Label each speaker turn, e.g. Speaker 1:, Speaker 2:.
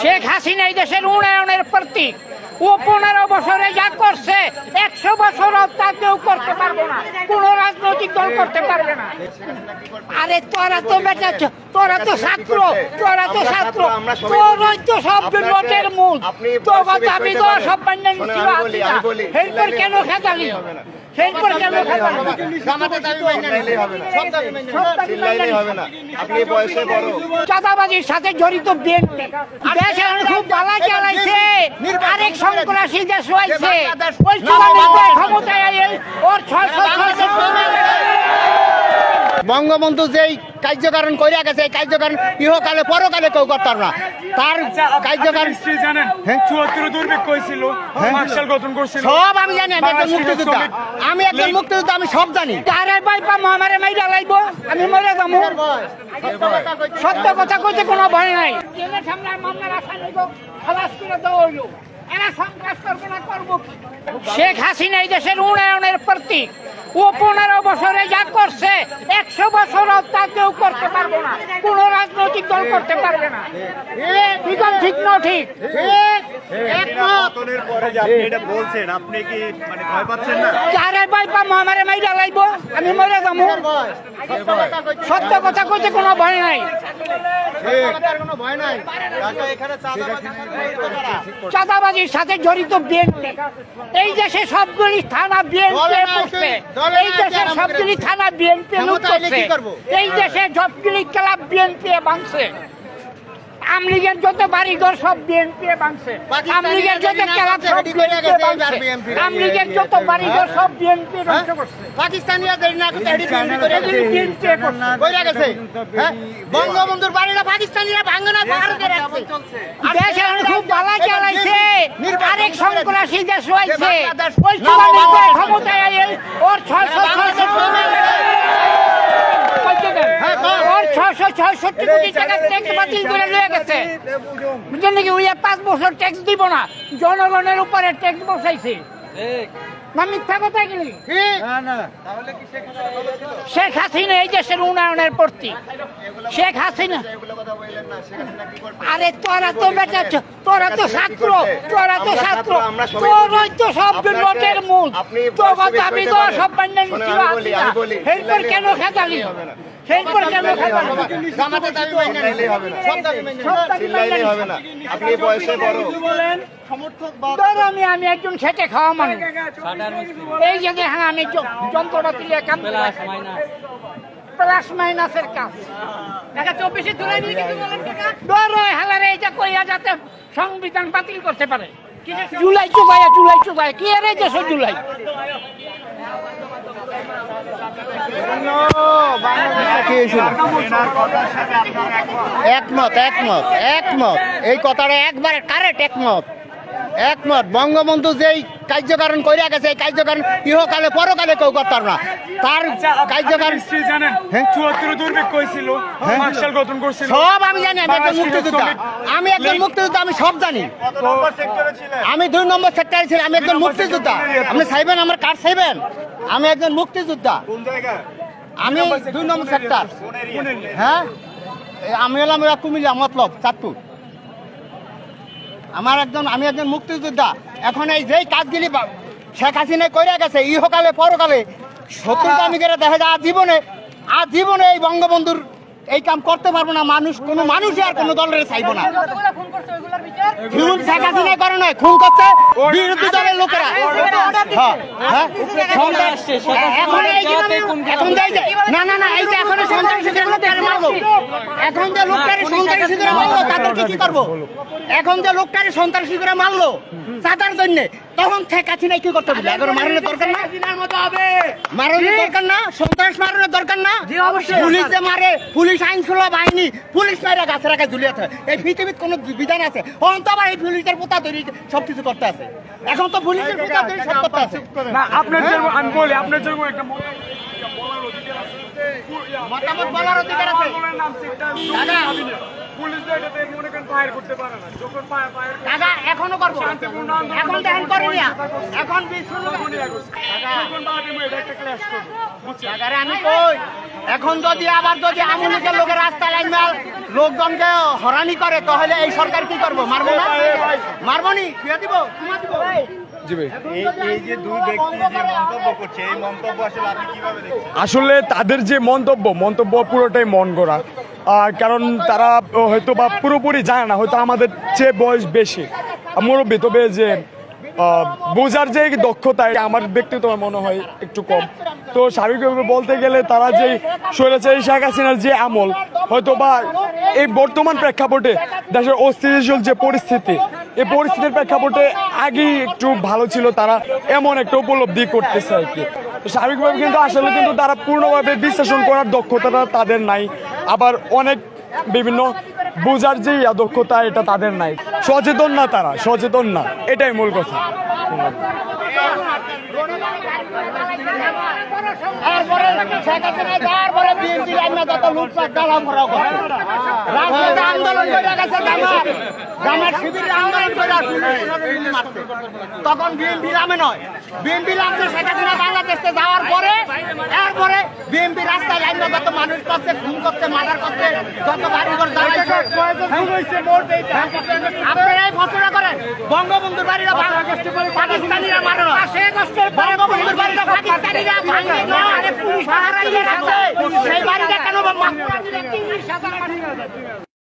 Speaker 1: শেখ হাসিনা এই দেশের উন্নয়নের প্রতীক। ও পনেরো বছরে যা করছে একশো বছর তা কেউ করতে পারবে না। কোন রাজনৈতিক দল করতে পারবে না। আরে তোরা তো বেটা তোরা তো ছাত্র তোরা তো ছাত্র। তোরই তো সব ভোটের মূল। তো আমি তো সব বান্যা নিচ্ছিল কেন খেতালি? চাঁদাবাজির সাথে জড়িত বিএনপি দেশ এখন খুব বালা চালাইছে আরেক সন্ত্রাসী দেশ হয়েছে ওই ক্ষমতায় ওর ছয়শো ছয়শো
Speaker 2: বঙ্গবন্ধু যেই কার্যকারণ করিয়া গেছে এই কার্যকারণ ইহকালে পরকালে কেউ করতাম না। তার কার্যকারণ
Speaker 3: হিস্ট্রি জানেন
Speaker 2: হ্যাঁ?
Speaker 3: চুয়াত্তর দুর্ভিক্ষ হয়েছিল করছিল।
Speaker 2: সব আমি জানি আমি একজন মুক্তিযোদ্ধা। আমি একজন মুক্তিযোদ্ধা আমি সব জানি।
Speaker 1: আরে ভাই পাম আমারে মাইরা লাইব আমি মরে যাব। সত্য কথা কইতে কোনো ভয় নাই। জেলের সামনে মামলার খালাস করে দেওয়া হইল। এরা সন্ত্রাস করবে কি? শেখ হাসিনা এই দেশের উন্নয়নের প্রতীক। ও পনেরো বছরে যা করছে, একশো বছর তা কেউ করতে পারবে না। কোন রাজনৈতিক দল করতে পারবে না। ঠিক ঠিক না ঠিক
Speaker 4: মানে ভয় পাচ্ছেন না?
Speaker 1: আরে ভাই পাম? আমারে মাইরা লাইব? আমি মরে যাব সত্য কথা কইতে কোনো ভয় নাই। চাঁদাবাজির সাথে জড়িত বিএনপি। এই দেশে সবগুলি থানা বিএনপি এই দেশে সবগুলি থানা বিএনপি? এই দেশে সবগুলি ক্লাব বিএনপি ভাঙছে আমলিগের যত বাড়িঘর সব বিএনপি ভাঙছে। আমলিগের যত ক্লাব সব বিএনপি ভাঙছে। আমলিগের যত বাড়িঘর সব বিএনপি ধ্বংস করছে
Speaker 2: পাকিস্তানিরা দেরি না করতে হেডি বিএনপি করে
Speaker 1: বিএনপি
Speaker 2: কইরা গেছে হ্যাঁ? বঙ্গবন্ধুর বাড়িটা পাকিস্তানিরা ভাঙে না ভারতে রাখছে।
Speaker 1: দেশ এখন খুব বালা চালাইছে। আরেক সন্ত্রাসী দেশ হয়েছে ওই ক্ষমতায় ওর ছয়শো ওর ছয়শো ছয়ষট্টি কোটি টাকা ট্যাক্স বাতিল করে নিয়ে গেছে। বুঝলেন নাকি ওই পাঁচ বছর ট্যাক্স দিব না জনগণের উপরে ট্যাক্স বসাইছে। না মিথ্যা কথা গেলি শেখ হাসিনা এই দেশের উন্নয়নের প্রতীক শেখ হাসিনা আরে তোরা তো বেটা তোরা তো ছাত্র তোরা তো ছাত্র।
Speaker 4: ছাত্র, আমরা সবাই
Speaker 1: তোরই তো সব
Speaker 4: আপনাকে-
Speaker 1: মূল।
Speaker 4: আপনি
Speaker 1: তো
Speaker 4: বয়সে
Speaker 1: আমি
Speaker 4: বেশি
Speaker 1: তো সব
Speaker 4: বলি,
Speaker 1: হেল্পর কেন খেতালি?
Speaker 4: হবে না।
Speaker 1: হেল্পর কেন খেতালি
Speaker 2: জামাতের দাবি মাইনে
Speaker 4: হবে না।
Speaker 1: সব দাবি মাইনে।
Speaker 4: হবে না। আপনি বয়সে বড়।
Speaker 1: ধরো আমি আমি একজন খেটে খাওয়া মানুষ। এই যে হ্যাঁ আমি য- যন্ত্রপাতি নিয়ে কাম প্লাস মাইনাসের কাজ। চব্বিশে তুলে নিয়ে কিছু বলেন ধরো হালারে এটা কইয়া যাতে সংবিধান বাতিল করতে পারে। জুলাই চুবাইয়া জুলাই চুবাই কি দেশ জুলাই?
Speaker 2: একমত একমত একমত। এই কথাটা একবার কারেক্ট একমত। একমত। বঙ্গবন্ধু যেই কার্যকারণ করিয়া গেছে এই কার্যকারণ ইহকালে পরকালে কেউ করতাম না। তার কার্যকারণ
Speaker 3: হিস্ট্রি জানেন
Speaker 2: হ্যাঁ?
Speaker 3: চুয়াত্তর দুর্ভিক্ষ হয়েছিল করছিল।
Speaker 2: সব আমি জানি আমি একজন মুক্তিযোদ্ধা। আমি একজন মুক্তিযোদ্ধা আমি সব জানি।
Speaker 4: কত নম্বর সেক্টরে ছিলেন।
Speaker 2: আমি দুই নম্বর সেক্টরে ছিলাম আমি একজন মুক্তিযোদ্ধা। আপনি চাইবেন আমার কার্ড চাইবেন আমি একজন মুক্তিযোদ্ধা।
Speaker 4: কোন
Speaker 2: আমি দুই নম্বর সেক্টর হ্যাঁ? আমি হলাম কুমিল্লা মতলব চাঁদপুর। আমার একজন, আমি একজন মুক্তিযোদ্ধা। এখন এই যেই কাজগুলি শেখ হাসিনা করে গেছে, ইহকালে, পরকালে, শত্রুতা আমি করে দেখা যায় জীবনে আর জীবনে এই বঙ্গবন্ধুর এই কাম করতে পারব না মানুষ কোনো মানুষই আর কোনো দলের চাইব না খুন শেখ হাসিনা করে নয় খুন করছে বিরোধী দলের লোকেরা হ্যাঁ, হ্যাঁ। সন্ত্রাস- এখন যে এখন যে এই যে- না না না এই যে এখন সন্ত্রাসীদের লোকটারে মারলো এখন যে লোকটারে সন্ত্রাসীদের মারলো তাদেরকে কি করব এখন যে লোকটারে সন্ত্রাসী করে মারলো চাঁদার জন্য তখন শেখ হাসিনা কি করতে হবে এখন দরকার না মারানোর দরকার না সন্ত্রাস মারানোর দরকার না পুলিশ যে মারে পুলিশ আইন শৃঙ্খলা বাহিনী পুলিশ মেয়েরা গাছে রাখা ঝুলিয়েছে এই পৃথিবীর কোনো বিধান আছে? অন্ত আবার এই পুলিশের পোতা তৈরি সব কিছু করতে আছে। এখন তো পুলিশের পোতা তৈরি সব করতে আছে।
Speaker 3: না আপনার যেরকম আমি বলি আপনার জন্য একটা মত- বলার অধিকার আছে।
Speaker 2: মতামত বলার অধিকার আছে দাদা।
Speaker 3: ভাবি না। পুলিশ তো এটাতে মনে করেন ফায়ার করতে পারে না। যখন ফায়ার ফায়ার
Speaker 2: দাদা এখনও করব।
Speaker 3: শান্তিপূর্ণ
Speaker 2: এখন দেখেন করেনি। এখন বিশ ষোলো
Speaker 3: তখন ভাবে এটা একটা ক্লাস করব।
Speaker 2: জায়গারে আমি কই? এখন যদি আবার যদি আমলিকের লোকের রাস্তায় লাইন লোকজনকে হরানি করে তাহলে এই সরকার কি করব? মারবো না? মারবো নি? দিব? চুমা দিব?
Speaker 4: এই এই যে দুই ব্যক্তি যে মন্তব্য করছে আসলে আপনি কীভাবে দেখছেন?
Speaker 3: আসলে তাদের যে মন্তব্য মন্তব্য পুরোটাই মন গড়া। কারণ তারা হয়তো বা পুরোপুরি জানে না, হয়তো আমাদের চেয়ে বয়স বেশি। মুরব্বী, তবে যে বোঝার যে দক্ষতা আমার ব্যক্তিগত মনে হয় একটু কম। তো স্বাভাবিকভাবে বলতে গেলে তারা যে স্বৈরাচারী শেখ হাসিনার যে আমল, হয়তো বা এই বর্তমান প্রেক্ষাপটে দেশের অস্থিতিশীল যে পরিস্থিতি, এই পরিস্থিতির প্রেক্ষাপটে আগেই একটু ভালো ছিল, তারা এমন একটা উপলব্ধি করতেছে আর কি। স্বাভাবিকভাবে কিন্তু আসলে কিন্তু তারা পূর্ণভাবে বিশ্লেষণ করার দক্ষতাটা তাদের নাই। আবার অনেক বিভিন্ন বোঝার যে দক্ষতা এটা তাদের নাই। সচেতন না তারা, সচেতন না। এটাই মূল কথা।
Speaker 2: আন্দোলন জামাত শিবিরের আন্দোলন করে গুলি তখন বিএনপি নামে নয়। বিএনপি নামছে শেখ হাসিনা বাংলাদেশে যাওয়ার পরে এরপরে বিএনপি রাস্তায় লাইনে যত মানুষ করছে খুন করতে মার্ডার করতে যত বাড়ি ঘর জ্বালাইছে আপনারাই ঘোষণা করেন বঙ্গবন্ধুর বাড়িরা পাকিস্তানিরা মারে বঙ্গবন্ধুর বাড়িটা পাকিস্তানিরা ভাঙে না। আরে পুলিশ সেই বাড়িটা কেন